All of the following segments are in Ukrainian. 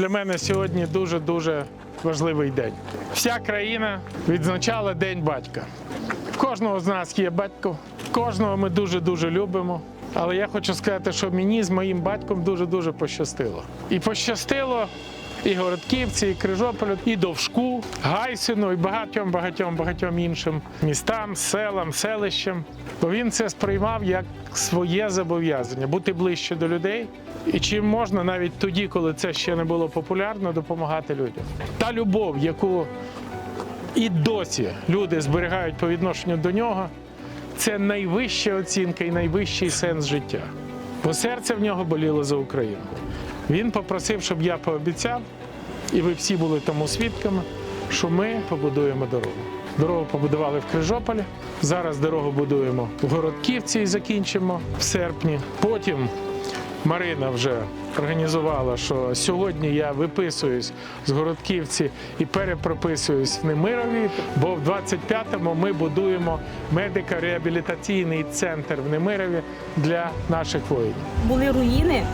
Для мене сьогодні дуже дуже важливий день. Вся країна відзначала День батька. Кожного з нас є батько, кожного ми дуже дуже любимо. Але я хочу сказати, що мені з моїм батьком дуже дуже пощастило. І пощастило і Городківці, і Крижополю, і Довжку, Гайсину, і багатьом багатьом багатьом іншим містам, селам, селищам. Бо він це сприймав як своє зобов'язання бути ближче до людей. І чим можна навіть тоді, коли це ще не було популярно, допомагати людям. Та любов, яку і досі люди зберігають по відношенню до нього, це найвища оцінка і найвищий сенс життя. Бо серце в нього боліло за Україну. Він попросив, щоб я пообіцяв, і ви всі були тому свідками, що ми побудуємо дорогу. Дорогу побудували в Крижополі. Зараз дорогу будуємо в Городківці і закінчимо в серпні. Потім Марина вже організувала, що сьогодні я виписуюсь з Городківці і перепрописуюсь в Немирові, бо в 25-му ми будуємо медико-реабілітаційний центр в Немирові для наших воїнів. були руїни,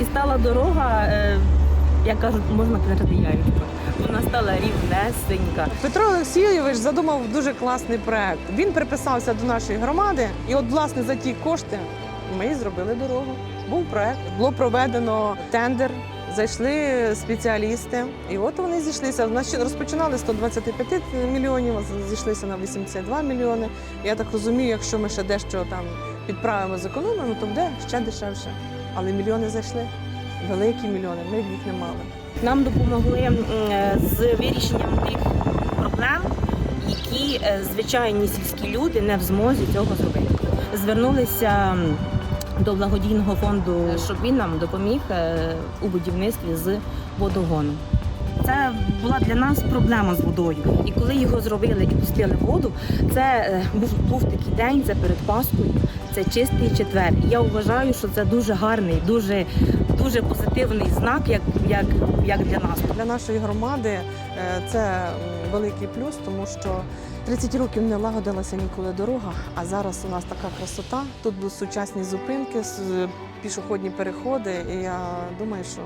і стала дорога, е, як кажуть, можна казати, яєчко. Вона стала рівнесенька. Петро Олексійович задумав дуже класний проект. Він приписався до нашої громади, і от власне за ті кошти ми зробили дорогу. Був проект, було проведено тендер. Зайшли спеціалісти, і от вони зійшлися. Значить, розпочинали з 125 мільйонів, зійшлися на 82 мільйони. Я так розумію, якщо ми ще дещо там підправимо, зекономимо, то буде ще дешевше. Але мільйони зайшли. Великі мільйони, ми їх не мали. Нам допомогли е, з вирішенням тих проблем, які е, звичайні сільські люди не в змозі цього зробити. Звернулися до благодійного фонду, щоб він нам допоміг е, у будівництві з водогоном. Це була для нас проблема з водою. І коли його зробили і пустили воду, це був, був такий день, це перед Паскою, це чистий четвер. Я вважаю, що це дуже гарний, дуже, дуже позитивний знак, як, як, як для нас. Для нашої громади е, це великий плюс, тому що 30 років не лагодилася ніколи дорога, а зараз у нас така красота. Тут будуть сучасні зупинки, пішохідні переходи, і я думаю, що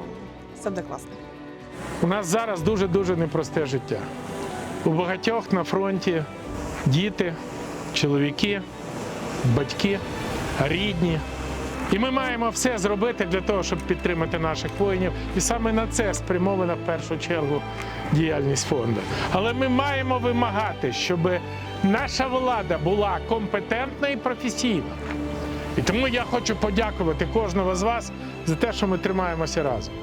все буде класно. У нас зараз дуже дуже непросте життя. У багатьох на фронті діти, чоловіки, батьки, рідні. І ми маємо все зробити для того, щоб підтримати наших воїнів. І саме на це спрямована в першу чергу діяльність фонду. Але ми маємо вимагати, щоб наша влада була компетентна і професійна. І тому я хочу подякувати кожного з вас за те, що ми тримаємося разом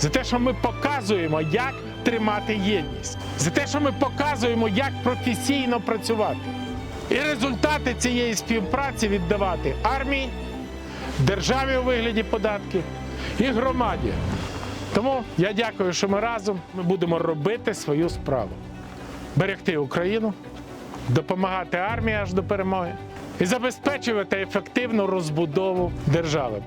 за те, що ми показуємо, як тримати єдність, за те, що ми показуємо, як професійно працювати. І результати цієї співпраці віддавати армії, державі у вигляді податків і громаді. Тому я дякую, що ми разом ми будемо робити свою справу, берегти Україну, допомагати армії аж до перемоги і забезпечувати ефективну розбудову держави.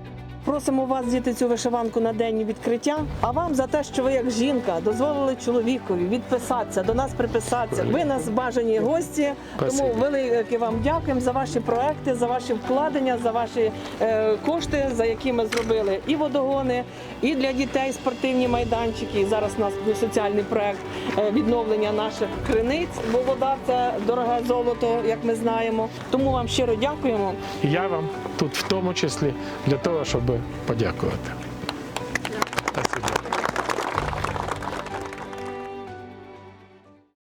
Просимо вас діти цю вишиванку на день відкриття. А вам за те, що ви як жінка дозволили чоловікові відписатися, до нас приписатися. Ви нас бажані гості. Тому велике вам дякуємо за ваші проекти, за ваші вкладення, за ваші е, кошти, за які ми зробили і водогони, і для дітей спортивні майданчики. І зараз у нас соціальний проект е, відновлення наших криниць, бо вода це дороге золото, як ми знаємо. Тому вам щиро дякуємо. Я вам тут в тому числі для того, щоб подякувати.